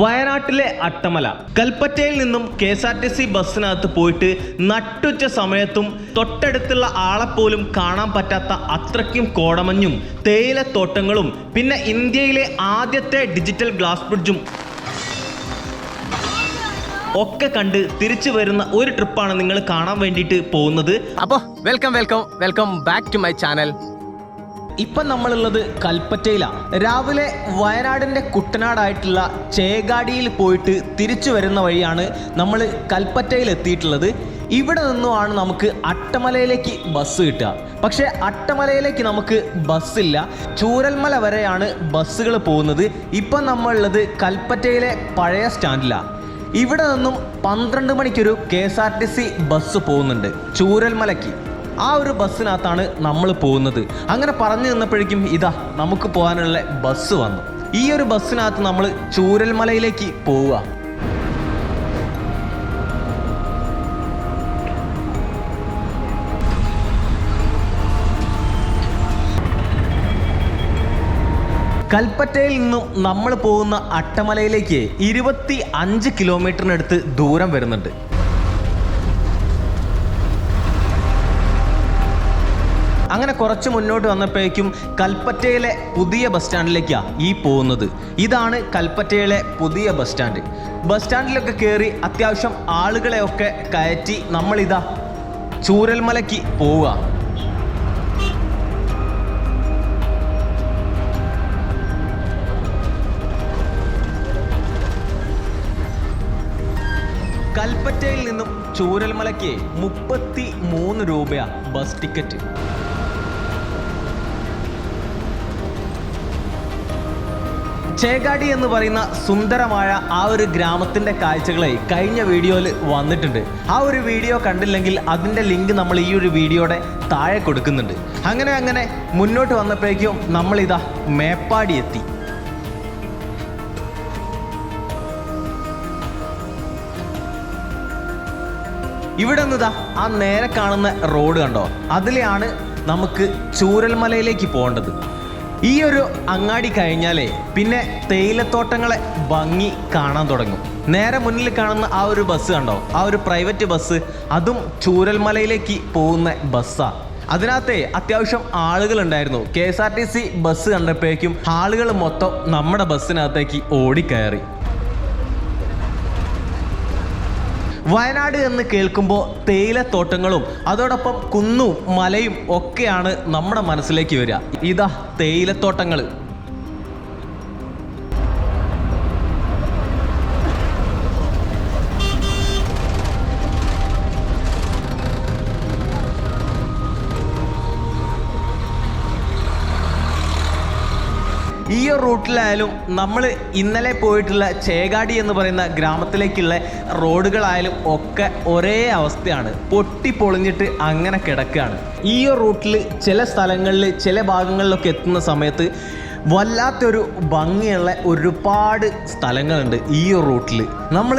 വയനാട്ടിലെ അട്ടമല. കൽപ്പറ്റയിൽ നിന്നും K S R T C ബസ്സിനകത്ത് പോയിട്ട് നട്ടുച്ച സമയത്തും തൊട്ടടുത്തുള്ള ആളെപ്പോലും കാണാൻ പറ്റാത്ത അത്രയ്ക്കും കോടമഞ്ഞും തേയിലത്തോട്ടങ്ങളും പിന്നെ ഇന്ത്യയിലെ ആദ്യത്തെ ഡിജിറ്റൽ ഗ്ലാസ് ബ്രിഡ്ജും ഒക്കെ കണ്ട് തിരിച്ചു വരുന്ന ഒരു ട്രിപ്പാണ് നിങ്ങൾ കാണാൻ വേണ്ടിയിട്ട് പോകുന്നത്. അപ്പോൾ welcome welcome welcome back to my channel ഇപ്പം നമ്മളുള്ളത് കൽപ്പറ്റയിലാണ് രാവിലെ വയനാടിന്റെ കുട്ടനാടായിട്ടുള്ള ചേകാടിയിൽ പോയിട്ട് തിരിച്ചു വരുന്ന വഴിയാണ് നമ്മൾ കൽപ്പറ്റയിൽ എത്തിയിട്ടുള്ളത്. ഇവിടെ നിന്നുമാണ് നമുക്ക് അട്ടമലയിലേക്ക് ബസ് കിട്ടുക. പക്ഷേ അട്ടമലയിലേക്ക് നമുക്ക് ബസ്സില്ല ചൂരൽമല വരെയാണ് ബസ്സുകൾ പോകുന്നത്. ഇപ്പം നമ്മളുള്ളത് കൽപ്പറ്റയിലെ പഴയ സ്റ്റാൻഡിലാണ് ഇവിടെ നിന്നും പന്ത്രണ്ട് മണിക്കൊരു K S R T C bus പോകുന്നുണ്ട് ചൂരൽമലയ്ക്ക്. ആ ഒരു ബസ്സിനകത്താണ് നമ്മൾ പോകുന്നത്. അങ്ങനെ പറഞ്ഞു നിന്നപ്പോഴേക്കും ഇതാ നമുക്ക് പോകാനുള്ള ബസ് വന്നു. ഈ ഒരു ബസ്സിനകത്ത് നമ്മൾ ചൂരൽമലയിലേക്ക് പോവുക. കൽപ്പറ്റയിൽ നിന്നും നമ്മൾ പോകുന്ന അട്ടമലയിലേക്ക് ഇരുപത്തി അഞ്ച് കിലോമീറ്ററിനടുത്ത് ദൂരം വരുന്നുണ്ട്. അങ്ങനെ കുറച്ച് മുന്നോട്ട് വന്നപ്പോഴേക്കും കൽപ്പറ്റയിലെ പുതിയ ബസ് സ്റ്റാൻഡിലേക്കാണ് ഈ പോകുന്നത്. ഇതാണ് കൽപ്പറ്റയിലെ പുതിയ ബസ് സ്റ്റാൻഡ്. ബസ് സ്റ്റാൻഡിലൊക്കെ കയറി അത്യാവശ്യം ആളുകളെയൊക്കെ കയറ്റി നമ്മളിതാ ചൂരൽമലയ്ക്ക് പോവുക. കൽപ്പറ്റയിൽ നിന്നും ചൂരൽമലയ്ക്ക് മുപ്പത്തി മൂന്ന് രൂപയാണ് ബസ് ടിക്കറ്റ്. ചേകാടി എന്ന് പറയുന്ന സുന്ദരമായ ആ ഒരു ഗ്രാമത്തിന്റെ കാഴ്ചകളെ കഴിഞ്ഞ വീഡിയോയിൽ വന്നിട്ടുണ്ട്. ആ ഒരു വീഡിയോ കണ്ടില്ലെങ്കിൽ അതിന്റെ ലിങ്ക് നമ്മൾ ഈ ഒരു വീഡിയോയുടെ താഴെ കൊടുക്കുന്നുണ്ട്. അങ്ങനെ അങ്ങനെ മുന്നോട്ട് വന്നപ്പോഴേക്കും നമ്മളിതാ മേപ്പാടി എത്തി. ഇവിടെ നിന്നിതാ ആ നേരെ കാണുന്ന റോഡ് കണ്ടോ? അതിലെയാണ് നമുക്ക് ചൂരൽമലയിലേക്ക് പോകേണ്ടത്. ഈ ഒരു അങ്ങാടി കഴിഞ്ഞാലേ പിന്നെ തേയിലത്തോട്ടങ്ങളെ ഭംഗി കാണാൻ തുടങ്ങും. നേരെ മുന്നിൽ കാണുന്ന ആ ഒരു ബസ് കണ്ടോ? ആ ഒരു പ്രൈവറ്റ് ബസ് അതും ചൂരൽമലയിലേക്ക് പോകുന്ന ബസ്സാണ് അതിനകത്തെ അത്യാവശ്യം ആളുകൾ ഉണ്ടായിരുന്നു K S R T C bus കണ്ടപ്പോഴേക്കും ആളുകൾ മൊത്തം നമ്മുടെ ബസ്സിനകത്തേക്ക് ഓടിക്കയറി. വയനാട് എന്ന് കേൾക്കുമ്പോൾ തേയിലത്തോട്ടങ്ങളും അതോടൊപ്പം കുന്നും മലയും ഒക്കെയാണ് നമ്മുടെ മനസ്സിലേക്ക് വരിക. ഇതാ തേയിലത്തോട്ടങ്ങൾ ഈ റൂട്ടിലായാലും നമ്മൾ ഇന്നലെ പോയിട്ടുള്ള ചേകാടി എന്ന് പറയുന്ന ഗ്രാമത്തിലേക്കുള്ള റോഡുകളായാലും ഒക്കെ ഒരേ അവസ്ഥയാണ്. പൊട്ടി പൊളിഞ്ഞിട്ട് അങ്ങനെ കിടക്കുകയാണ്. ഈ ഒരു റൂട്ടിൽ ചില സ്ഥലങ്ങളിൽ ചില ഭാഗങ്ങളിലൊക്കെ എത്തുന്ന സമയത്ത് വല്ലാത്തൊരു ഭംഗിയുള്ള ഒരുപാട് സ്ഥലങ്ങളുണ്ട് ഈ ഒരു റൂട്ടിൽ നമ്മൾ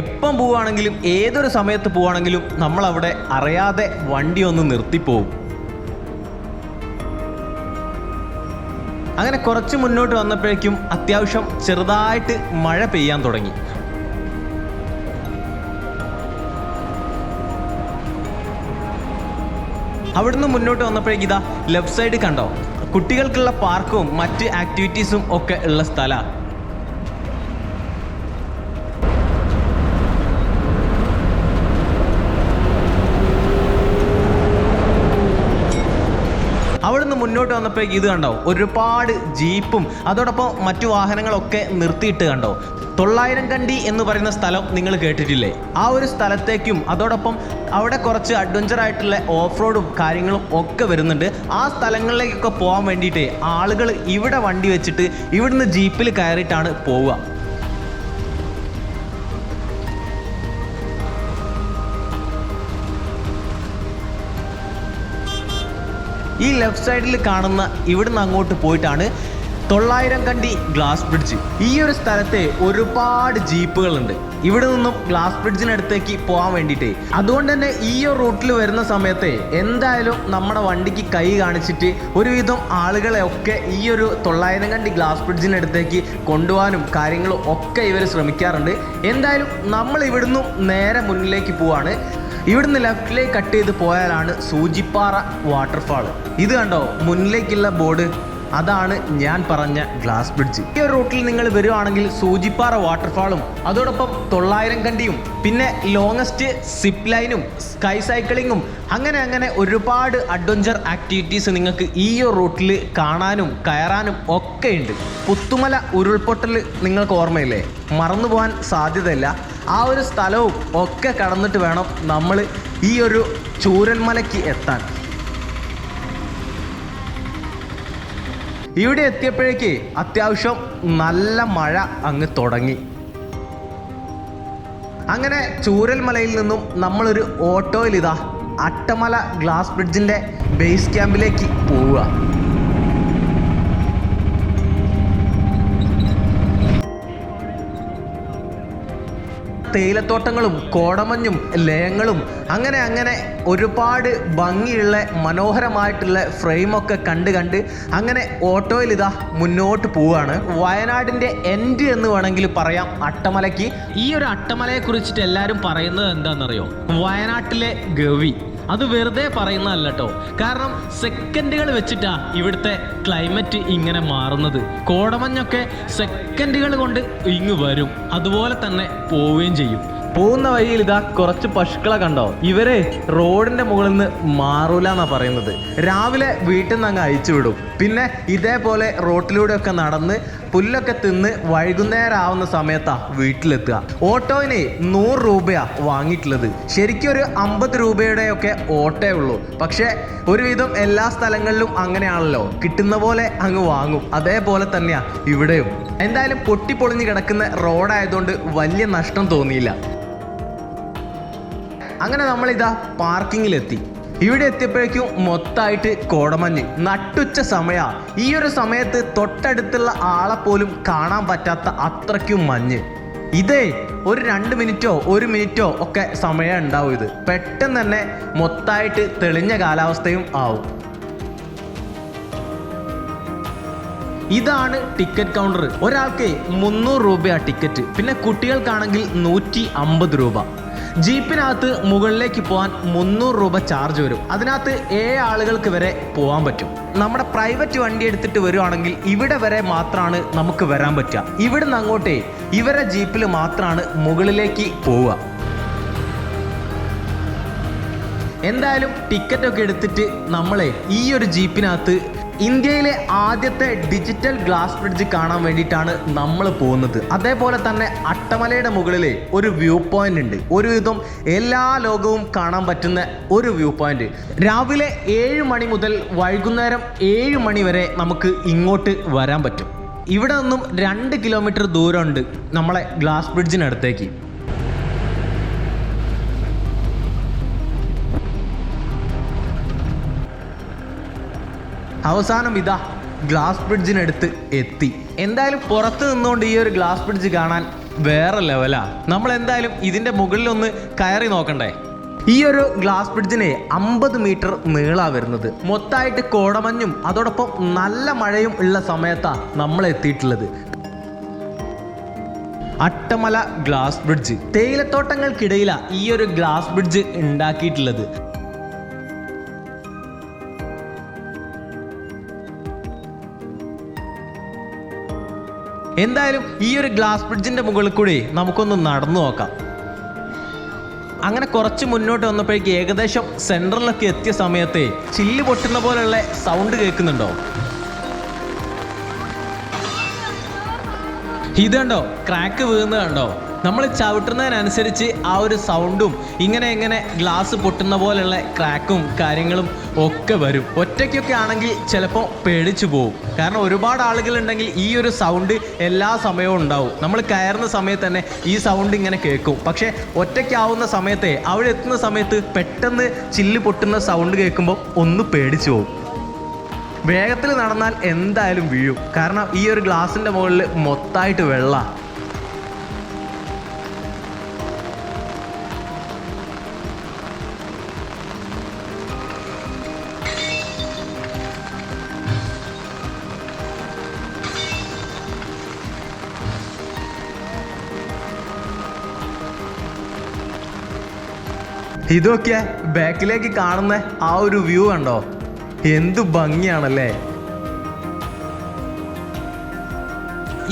എപ്പം പോവുകയാണെങ്കിലും ഏതൊരു സമയത്ത് പോവുകയാണെങ്കിലും നമ്മളവിടെ അറിയാതെ വണ്ടി ഒന്ന് നിർത്തിപ്പോവും. അങ്ങനെ കുറച്ച് മുന്നോട്ട് വന്നപ്പോഴേക്കും അത്യാവശ്യം ചെറുതായിട്ട് മഴ പെയ്യാൻ തുടങ്ങി. അവിടുന്ന് മുന്നോട്ട് വന്നപ്പോഴേക്ക് ഇതാ ലെഫ്റ്റ് സൈഡ് കണ്ടോ? കുട്ടികൾക്കുള്ള പാർക്കും മറ്റ് ആക്ടിവിറ്റീസും ഒക്കെ ഉള്ള സ്ഥലമാണ് അവിടുന്ന് മുന്നോട്ട് വന്നപ്പോഴേക്ക് ഇത് കണ്ടോ? ഒരുപാട് ജീപ്പും അതോടൊപ്പം മറ്റു വാഹനങ്ങളൊക്കെ നിർത്തിയിട്ട് കണ്ടോ? തൊള്ളായിരം കണ്ടി എന്ന് പറയുന്ന സ്ഥലം നിങ്ങൾ കേട്ടിട്ടില്ലേ? ആ ഒരു സ്ഥലത്തേക്കും അതോടൊപ്പം അവിടെ കുറച്ച് അഡ്വഞ്ചർ ആയിട്ടുള്ള ഓഫ് റോഡും കാര്യങ്ങളും ഒക്കെ വരുന്നുണ്ട്. ആ സ്ഥലങ്ങളിലേക്കൊക്കെ പോകാൻ വേണ്ടിയിട്ട് ആളുകൾ ഇവിടെ വണ്ടി വെച്ചിട്ട് ഇവിടുന്ന് ജീപ്പിൽ കയറിയിട്ടാണ് പോവുക. ഈ ലെഫ്റ്റ് സൈഡിൽ കാണുന്ന ഇവിടുന്ന് അങ്ങോട്ട് പോയിട്ടാണ് തൊള്ളായിരം കണ്ടി ഗ്ലാസ് ബ്രിഡ്ജ് ഈ ഒരു സ്ഥലത്തെ ഒരുപാട് ജീപ്പുകളുണ്ട്. ഇവിടെ നിന്നും ഗ്ലാസ് ബ്രിഡ്ജിനടുത്തേക്ക് പോകാൻ വേണ്ടിയിട്ട്. അതുകൊണ്ട് തന്നെ ഈ ഒരു റൂട്ടിൽ വരുന്ന സമയത്തെ എന്തായാലും നമ്മുടെ വണ്ടിക്ക് കൈ കാണിച്ചിട്ട് ഒരുവിധം ആളുകളെ ഒക്കെ ഈ ഒരു തൊള്ളായിരം കണ്ടി ഗ്ലാസ് ബ്രിഡ്ജിനടുത്തേക്ക് കൊണ്ടുപോകാനും കാര്യങ്ങളും ഒക്കെ ഇവർ ശ്രമിക്കാറുണ്ട്. എന്തായാലും നമ്മൾ ഇവിടുന്നും നേരെ മുന്നിലേക്ക് പോവാണ്. ഇവിടുന്ന് ലെഫ്റ്റിലേക്ക് കട്ട് ചെയ്ത് പോയാലാണ് സൂചിപ്പാറ വാട്ടർഫാൾ ഇത് കണ്ടോ? മുന്നിലേക്കുള്ള ബോർഡ് അതാണ് ഞാൻ പറഞ്ഞ ഗ്ലാസ് ബ്രിഡ്ജ് ഈ ഒരു റൂട്ടിൽ നിങ്ങൾ വരുവാണെങ്കിൽ സൂചിപ്പാറ വാട്ടർഫാളും അതോടൊപ്പം തൊള്ളായിരം കണ്ടിയും പിന്നെ ലോങ്ങസ്റ്റ് സിപ്പ് ലൈനും സ്കൈ സൈക്ലിങ്ങും അങ്ങനെ അങ്ങനെ ഒരുപാട് അഡ്വഞ്ചർ ആക്ടിവിറ്റീസ് നിങ്ങൾക്ക് ഈ ഒരു റൂട്ടിൽ കാണാനും കയറാനും ഒക്കെ ഉണ്ട്. പുത്തുമല ഉരുൾപൊട്ടൽ നിങ്ങൾക്ക് ഓർമ്മയില്ലേ? മറന്നു പോകാൻ സാധ്യതയില്ല. ആ ഒരു സ്ഥലവും ഒക്കെ കടന്നിട്ട് വേണം നമ്മൾ ഈ ഒരു ചൂരന്മലയ്ക്ക് എത്താൻ. ഇവിടെ എത്തിയപ്പോഴേക്ക് അത്യാവശ്യം നല്ല മഴ അങ്ങ് തുടങ്ങി. അങ്ങനെ ചൂരൽമലയിൽ നിന്നും നമ്മളൊരു ഓട്ടോയിൽ ഇതാ അട്ടമല ഗ്ലാസ് ബ്രിഡ്ജിന്റെ ബേസ് ക്യാമ്പിലേക്ക് പോവുക. തേയിലത്തോട്ടങ്ങളും കോടമഞ്ഞും ലയങ്ങളും അങ്ങനെ അങ്ങനെ ഒരുപാട് ഭംഗിയുള്ള മനോഹരമായിട്ടുള്ള ഫ്രെയിമൊക്കെ കണ്ട് കണ്ട് അങ്ങനെ ഓട്ടോയിൽ ഇതാ മുന്നോട്ട് പോവുകയാണ് വയനാടിന്റെ എൻഡ് എന്ന് വേണമെങ്കിൽ പറയാം. അട്ടമലയ്ക്ക്. ഈ ഒരു അട്ടമലയെ കുറിച്ചിട്ട് എല്ലാവരും പറയുന്നത് എന്താണെന്നറിയോ? വയനാട്ടിലെ ഗവി. അത് വെറുതെ പറയുന്നതല്ല കേട്ടോ കാരണം സെക്കൻഡുകൾ വെച്ചിട്ടാ ഇവിടുത്തെ ക്ലൈമറ്റ് ഇങ്ങനെ മാറുന്നത്. കോടമഞ്ഞൊക്കെ സെക്കൻഡുകൾ കൊണ്ട് ഇങ്ങ് വരും. അതുപോലെ തന്നെ പോവുകയും ചെയ്യും. പോകുന്ന വഴിയിൽ ഇതാ കുറച്ച് പശുക്കളെ കണ്ടോ? ഇവരെ റോഡിന്റെ മുകളിൽ നിന്ന് മാറൂല എന്നാ പറയുന്നത്. രാവിലെ വീട്ടിൽ നിന്ന് അങ്ങ് അയച്ചു വിടും പിന്നെ ഇതേപോലെ റോട്ടിലൂടെ ഒക്കെ നടന്ന് പുല്ലൊക്കെ തിന്ന് വൈകുന്നേരം ആവുന്ന സമയത്താ വീട്ടിലെത്തുക. ഓട്ടോയിന് നൂറ് രൂപയാ വാങ്ങിയിട്ടുള്ളത്. ശരിക്കും ഒരു അമ്പത് രൂപയുടെയൊക്കെ ഓട്ടേ ഉള്ളൂ. പക്ഷേ ഒരുവിധം എല്ലാ സ്ഥലങ്ങളിലും അങ്ങനെയാണല്ലോ. കിട്ടുന്ന പോലെ അങ്ങ് വാങ്ങും. അതേപോലെ തന്നെയാ ഇവിടെയും. എന്തായാലും പൊട്ടിപ്പൊളിഞ്ഞ് കിടക്കുന്ന റോഡായതുകൊണ്ട് വലിയ നഷ്ടം തോന്നിയില്ല. അങ്ങനെ നമ്മളിതാ പാർക്കിങ്ങിലെത്തി. ഇവിടെ എത്തിയപ്പോഴേക്കും മൊത്തമായിട്ട് കോടമഞ്ഞ്. നട്ടുച്ച സമയ. ഈ ഒരു സമയത്ത് തൊട്ടടുത്തുള്ള ആളെ പോലും കാണാൻ പറ്റാത്ത അത്രയ്ക്കും മഞ്ഞ്. ഇതേ ഒരു രണ്ട് മിനിറ്റോ ഒരു മിനിറ്റോ ഒക്കെ സമയം ഉണ്ടാവും ഇത്. പെട്ടെന്ന് തന്നെ മൊത്തമായിട്ട് തെളിഞ്ഞ കാലാവസ്ഥയും ആവും. ഇതാണ് ടിക്കറ്റ് കൗണ്ടർ ഒരാൾക്ക് മുന്നൂറ് രൂപയാണ് ടിക്കറ്റ്. പിന്നെ കുട്ടികൾക്കാണെങ്കിൽ നൂറ്റി അമ്പത് രൂപ. ജീപ്പിനകത്ത് മുകളിലേക്ക് പോകാൻ മുന്നൂറ് രൂപ ചാർജ് വരും. അതിനകത്ത് ഏഴ് ആളുകൾക്ക് വരെ പോകാൻ പറ്റും. നമ്മുടെ പ്രൈവറ്റ് വണ്ടി എടുത്തിട്ട് വരുവാണെങ്കിൽ ഇവിടെ വരെ മാത്രമാണ് നമുക്ക് വരാൻ പറ്റുക. ഇവിടുന്ന് അങ്ങോട്ടേ ഇവരെ ജീപ്പിൽ മാത്രമാണ് മുകളിലേക്ക് പോവുക. എന്തായാലും ടിക്കറ്റ് ഒക്കെ എടുത്തിട്ട് നമ്മളെ ഈ ഒരു ജീപ്പിനകത്ത് ഇന്ത്യയിലെ ആദ്യത്തെ ഡിജിറ്റൽ ഗ്ലാസ് ബ്രിഡ്ജ് കാണാൻ വേണ്ടിയിട്ടാണ് നമ്മൾ പോകുന്നത്. അതേപോലെ തന്നെ അട്ടമലയുടെ മുകളിൽ ഒരു വ്യൂ പോയിന്റ് ഉണ്ട്. ഒരുവിധം എല്ലാ ലോകവും കാണാൻ പറ്റുന്ന ഒരു വ്യൂ പോയിന്റ്. രാവിലെ ഏഴ് മണി മുതൽ വൈകുന്നേരം ഏഴ് മണി വരെ നമുക്ക് ഇങ്ങോട്ട് വരാൻ പറ്റും. ഇവിടെ നിന്നും രണ്ട് കിലോമീറ്റർ ദൂരമുണ്ട് നമ്മളെ ഗ്ലാസ് ബ്രിഡ്ജിനടുത്തേക്ക്. അവസാനം ഇതാ ഗ്ലാസ് ബ്രിഡ്ജിനടുത്ത് എത്തി. എന്തായാലും പുറത്ത് നിന്നുകൊണ്ട് ഈ ഒരു ഗ്ലാസ് ബ്രിഡ്ജ് കാണാൻ വേറെ ലെവലാ നമ്മൾ എന്തായാലും ഇതിന്റെ മുകളിലൊന്ന് കയറി നോക്കണ്ടേ? ഈ ഒരു ഗ്ലാസ് ബ്രിഡ്ജിന് അമ്പത് മീറ്റർ നീളാ വരുന്നത്. മൊത്തമായിട്ട് കോടമഞ്ഞും അതോടൊപ്പം നല്ല മഴയും ഉള്ള സമയത്താ നമ്മൾ എത്തിയിട്ടുള്ളത്. അട്ടമല ഗ്ലാസ് ബ്രിഡ്ജ് തേയിലത്തോട്ടങ്ങൾക്കിടയിലാ ഈ ഒരു ഗ്ലാസ് ബ്രിഡ്ജ് ഉണ്ടാക്കിയിട്ടുള്ളത്. എന്തായാലും ഈ ഒരു ഗ്ലാസ് ബ്രിഡ്ജിന്റെ മുകളിൽ കൂടി നമുക്കൊന്ന് നടന്നു നോക്കാം. അങ്ങനെ കുറച്ച് മുന്നോട്ട് വന്നപ്പോഴേക്ക് ഏകദേശം സെൻട്രലിലൊക്കെ എത്തിയ സമയത്ത് ചില്ല് പൊട്ടുന്ന പോലെയുള്ള സൗണ്ട് കേൾക്കുന്നുണ്ടോ? ഇത് കണ്ടോ? ക്രാക്ക് വീഴുന്നത് കണ്ടോ? നമ്മൾ ചവിട്ടുന്നതിനനുസരിച്ച് ആ ഒരു സൗണ്ടും ഇങ്ങനെ ഇങ്ങനെ ഗ്ലാസ് പൊട്ടുന്ന പോലെയുള്ള ക്രാക്കും കാര്യങ്ങളും ഒക്കെ വരും. ഒറ്റയ്ക്കൊക്കെ ആണെങ്കിൽ ചിലപ്പോൾ പേടിച്ചു പോകും കാരണം ഒരുപാട് ആളുകൾ ഉണ്ടെങ്കിൽ ഈ ഒരു സൗണ്ട് എല്ലാ സമയവും ഉണ്ടാവും. നമ്മൾ കയറുന്ന സമയത്ത് തന്നെ ഈ സൗണ്ട് ഇങ്ങനെ കേൾക്കും. പക്ഷേ ഒറ്റയ്ക്കാവുന്ന സമയത്തെ അവിടെ എത്തുന്ന സമയത്ത് പെട്ടെന്ന് ചില്ല് പൊട്ടുന്ന സൗണ്ട് കേൾക്കുമ്പോൾ ഒന്ന് പേടിച്ചു പോകും വേഗത്തിൽ നടന്നാൽ എന്തായാലും വീഴും. കാരണം ഈ ഒരു ഗ്ലാസിന്റെ മുകളിൽ മൊത്തമായിട്ട് വെള്ള. ഇതൊക്കെ ബാക്കിലേക്ക് കാണുന്ന ആ ഒരു വ്യൂ കണ്ടോ? എന്തു ഭംഗിയാണല്ലേ?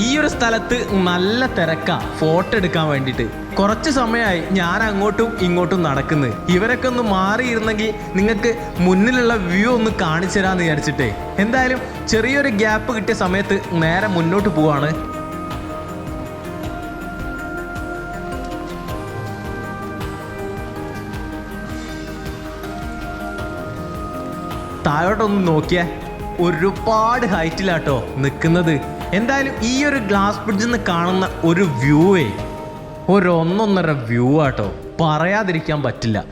ഈ ഒരു സ്ഥലത്ത് നല്ല തിരക്കാ ഫോട്ടോ എടുക്കാൻ വേണ്ടിയിട്ട്. കുറച്ച് സമയമായി ഞാൻ അങ്ങോട്ടും ഇങ്ങോട്ടും നടക്കുന്നത് ഇവരൊക്കെ ഒന്ന് മാറിയിരുന്നെങ്കിൽ നിങ്ങൾക്ക് മുന്നിലുള്ള വ്യൂ ഒന്ന് കാണിച്ചു തരാമെന്ന് വിചാരിച്ചിട്ടേ. എന്തായാലും ചെറിയൊരു ഗ്യാപ്പ് കിട്ടിയ സമയത്ത് നേരെ മുന്നോട്ട് പോവാണ്. താഴോട്ടൊന്ന് നോക്കിയേ. ഒരുപാട് ഹൈറ്റിലാട്ടോ നിൽക്കുന്നത് എന്തായാലും ഈ ഒരു ഗ്ലാസ് ബ്രിഡ്ജിൽ നിന്ന് കാണുന്ന ഒരു വ്യൂവേ ഒരു ഒന്നൊന്നര വ്യൂ ആട്ടോ പറയാതിരിക്കാൻ പറ്റില്ല.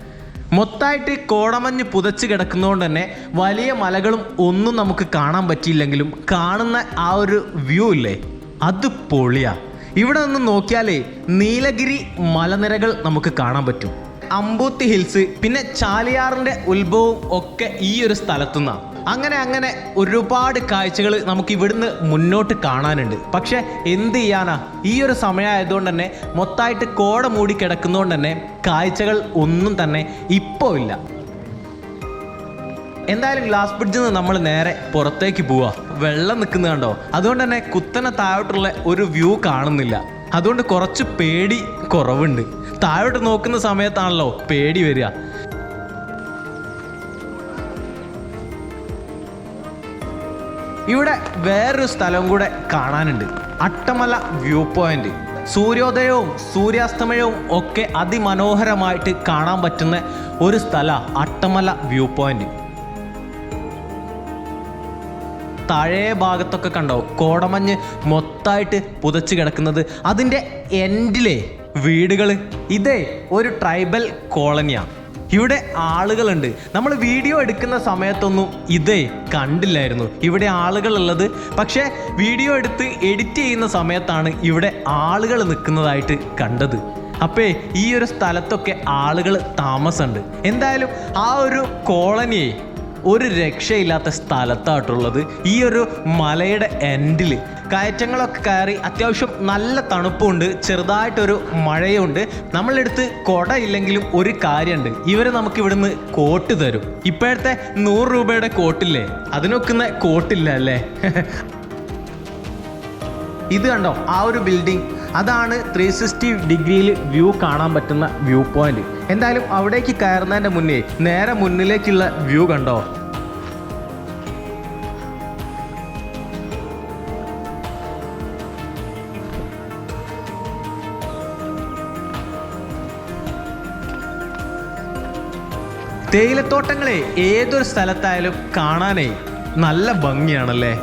മൊത്തമായിട്ട് കോടമഞ്ഞ് പുതച്ച് കിടക്കുന്നതുകൊണ്ട് തന്നെ വലിയ മലകളും ഒന്നും നമുക്ക് കാണാൻ പറ്റിയില്ലെങ്കിലും കാണുന്ന ആ ഒരു വ്യൂ ഇല്ലേ? അത് പൊളിയാ. ഇവിടെ നിന്ന് നോക്കിയാലേ നീലഗിരി മലനിരകൾ നമുക്ക് കാണാൻ പറ്റും. അമ്പൂത്തി ഹിൽസ് പിന്നെ ചാലിയാറിന്റെ ഉത്ഭവവും ഒക്കെ ഈ ഒരു സ്ഥലത്തുനിന്നാണ് അങ്ങനെ അങ്ങനെ ഒരുപാട് കാഴ്ചകൾ നമുക്ക് ഇവിടുന്ന് മുന്നോട്ട് കാണാനുണ്ട്. പക്ഷെ എന്ത് ചെയ്യാനാ? ഈ ഒരു സമയമായതുകൊണ്ട് തന്നെ മൊത്തമായിട്ട് കോട മൂടി കിടക്കുന്നതുകൊണ്ട് തന്നെ കാഴ്ചകൾ ഒന്നും തന്നെ ഇപ്പോ ഇല്ല. എന്തായാലും ഗ്ലാസ് ബ്രിഡ്ജിൽ നിന്ന് നമ്മൾ നേരെ പുറത്തേക്ക് പോവാ. വെള്ളം നിൽക്കുന്നത് കണ്ടോ? അതുകൊണ്ട് തന്നെ കുത്തനെ താഴോട്ടുള്ള ഒരു വ്യൂ കാണുന്നില്ല. അതുകൊണ്ട് കുറച്ച് പേടി കുറവുണ്ട്. താഴോട്ട് നോക്കുന്ന സമയത്താണല്ലോ പേടി വരിക. ഇവിടെ വേറൊരു സ്ഥലവും കൂടെ കാണാനുണ്ട്. Attamala view point. സൂര്യോദയവും സൂര്യാസ്തമയവും ഒക്കെ അതിമനോഹരമായിട്ട് കാണാൻ പറ്റുന്ന ഒരു സ്ഥല അട്ടമല വ്യൂ പോയിന്റ്. താഴേ ഭാഗത്തൊക്കെ കണ്ടോ? കോടമഞ്ഞ് മൊത്തമായിട്ട് പുതച്ചു കിടക്കുന്നത് അതിന്റെ എൻഡിലെ വീടുകൾ ഇതേ ഒരു ട്രൈബൽ കോളനിയാണ് ഇവിടെ ആളുകളുണ്ട്. നമ്മൾ വീഡിയോ എടുക്കുന്ന സമയത്തൊന്നും ഇതേ കണ്ടില്ലായിരുന്നു. ഇവിടെ ആളുകളുള്ളത്. പക്ഷേ വീഡിയോ എടുത്ത് എഡിറ്റ് ചെയ്യുന്ന സമയത്താണ് ഇവിടെ ആളുകൾ നിൽക്കുന്നതായിട്ട് കണ്ടത്. അപ്പേ ഈ ഒരു സ്ഥലത്തൊക്കെ ആളുകൾ താമസമുണ്ട്. എന്തായാലും ആ ഒരു കോളനിയെ ഒരു രക്ഷയില്ലാത്ത സ്ഥലത്തായിട്ടുള്ളത് ഈ ഒരു മലയുടെ എൻഡിൽ കയറ്റങ്ങളൊക്കെ കയറി അത്യാവശ്യം നല്ല തണുപ്പുണ്ട് ചെറുതായിട്ടൊരു മഴയുണ്ട്. നമ്മളെടുത്ത് കൊട ഇല്ലെങ്കിലും ഒരു കാര്യമുണ്ട് ഇവർ നമുക്ക് ഇവിടുന്ന് കോട്ട് തരും. ഇപ്പോഴത്തെ നൂറ് രൂപയുടെ കോട്ടില്ലേ? അതിനൊക്കുന്ന കോട്ടില്ല അല്ലേ? ഇത് കണ്ടോ? ആ ഒരു ബിൽഡിംഗ് അതാണ് ത്രീ സിക്സ്റ്റി ഡിഗ്രിയിൽ വ്യൂ കാണാൻ പറ്റുന്ന വ്യൂ പോയിന്റ് എന്തായാലും അവിടേക്ക് കയറുന്നതിന്റെ മുന്നേ നേരെ മുന്നിലേക്കുള്ള വ്യൂ കണ്ടോ? തേയിലത്തോട്ടങ്ങളെ ഏതൊരു സ്ഥലത്തായാലും കാണാനേ നല്ല ഭംഗിയാണല്ലേ?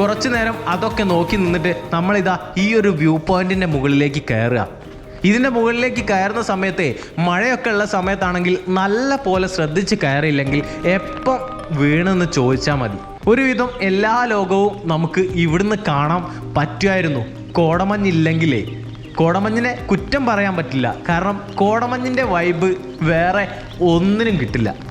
കുറച്ചു നേരം അതൊക്കെ നോക്കി നിന്നിട്ട് നമ്മളിതാ ഈ ഒരു വ്യൂ പോയിന്റിന്റെ മുകളിലേക്ക് കയറുക. ഇതിന്റെ മുകളിലേക്ക് കയറുന്ന സമയത്തെ മഴയൊക്കെ ഉള്ള സമയത്താണെങ്കിൽ നല്ല പോലെ ശ്രദ്ധിച്ച് കയറിയില്ലെങ്കിൽ എപ്പം വീണെന്ന് ചോദിച്ചാൽ മതി. ഒരുവിധം എല്ലാ ലോകവും നമുക്ക് ഇവിടുന്ന് കാണാൻ പറ്റുമായിരുന്നു. കോടമഞ്ഞില്ലെങ്കിലേ. കോടമഞ്ഞിനെ കുറ്റം പറയാൻ പറ്റില്ല. കാരണം കോടമഞ്ഞിന്റെ വൈബ് വേറെ ഒന്നിനും കിട്ടില്ല.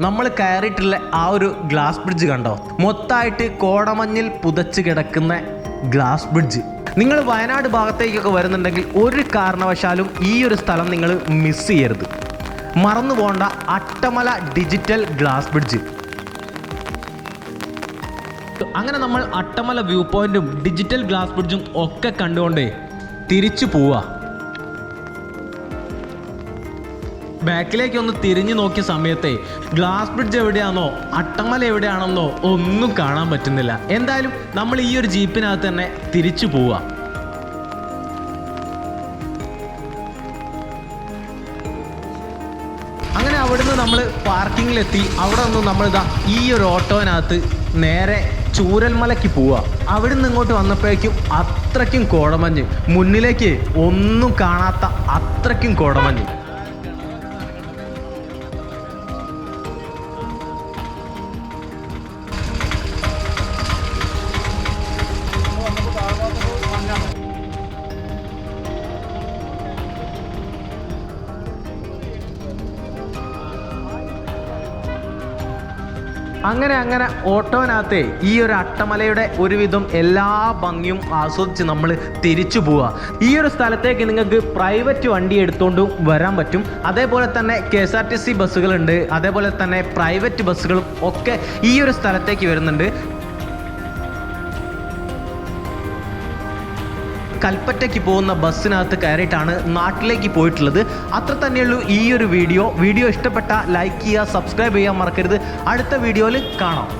നമ്മൾ കയറിയിട്ടുള്ള ആ ഒരു ഗ്ലാസ് ബ്രിഡ്ജ് കണ്ടോ? മൊത്തമായിട്ട് കോടമഞ്ഞിൽ പുതച്ച് കിടക്കുന്ന ഗ്ലാസ് ബ്രിഡ്ജ്. നിങ്ങൾ വയനാട് ഭാഗത്തേക്കൊക്കെ വരുന്നുണ്ടെങ്കിൽ ഒരു കാരണവശാലും ഈ ഒരു സ്ഥലം നിങ്ങൾ മിസ് ചെയ്യരുത്. മറന്നു പോകേണ്ട അട്ടമല ഡിജിറ്റൽ ഗ്ലാസ് ബ്രിഡ്ജ്. അങ്ങനെ നമ്മൾ അട്ടമല വ്യൂ പോയിന്റും ഡിജിറ്റൽ ഗ്ലാസ് ബ്രിഡ്ജും ഒക്കെ കണ്ടുകൊണ്ടേ തിരിച്ചു പോവാ ബാക്കിലേക്ക് ഒന്ന് തിരിഞ്ഞു നോക്കിയ സമയത്തെ ഗ്ലാസ് ബ്രിഡ്ജ് എവിടെയാണോ അട്ടമല എവിടെയാണെന്നോ ഒന്നും കാണാൻ പറ്റുന്നില്ല. എന്തായാലും നമ്മൾ ഈ ഒരു ജീപ്പിനകത്ത് തന്നെ തിരിച്ചു പോവാം അങ്ങനെ അവിടുന്ന് നമ്മൾ പാർക്കിങ്ങിലെത്തി. അവിടെ നിന്ന് നമ്മളിതാ ഈ ഒരു ഓട്ടോനകത്ത് നേരെ ചൂരൽമലയ്ക്ക് പോവുക. അവിടെ നിന്ന് ഇങ്ങോട്ട് വന്നപ്പോഴേക്കും അത്രയ്ക്കും കോടമഞ്ഞ്. മുന്നിലേക്ക് ഒന്നും കാണാത്ത അത്രയ്ക്കും കോടമഞ്ഞ്. അങ്ങനെ അങ്ങനെ ഓട്ടോനകത്തെ ഈ ഒരു അട്ടമലയുടെ ഒരുവിധം എല്ലാ ഭംഗിയും ആസ്വദിച്ച് നമ്മൾ തിരിച്ചു പോവുക ഈ ഒരു സ്ഥലത്തേക്ക് നിങ്ങൾക്ക് പ്രൈവറ്റ് വണ്ടി എടുത്തുകൊണ്ട് വരാൻ പറ്റും. അതേപോലെ തന്നെ K S R T C ബസ്സുകളുണ്ട്. അതേപോലെ തന്നെ പ്രൈവറ്റ് ബസ്സുകളും ഒക്കെ ഈ ഒരു സ്ഥലത്തേക്ക് വരുന്നുണ്ട്. കൽപ്പറ്റയ്ക്ക് പോകുന്ന ബസ്സിനകത്ത് കയറിയിട്ടാണ് നാട്ടിലേക്ക് പോയിട്ടുള്ളത്. അത്ര തന്നെയുള്ളൂ ഈ ഒരു വീഡിയോ. വീഡിയോ ഇഷ്ടപ്പെട്ട ലൈക്ക് ചെയ്യുക സബ്സ്ക്രൈബ് ചെയ്യാൻ മറക്കരുത്. അടുത്ത വീഡിയോയിൽ കാണാം.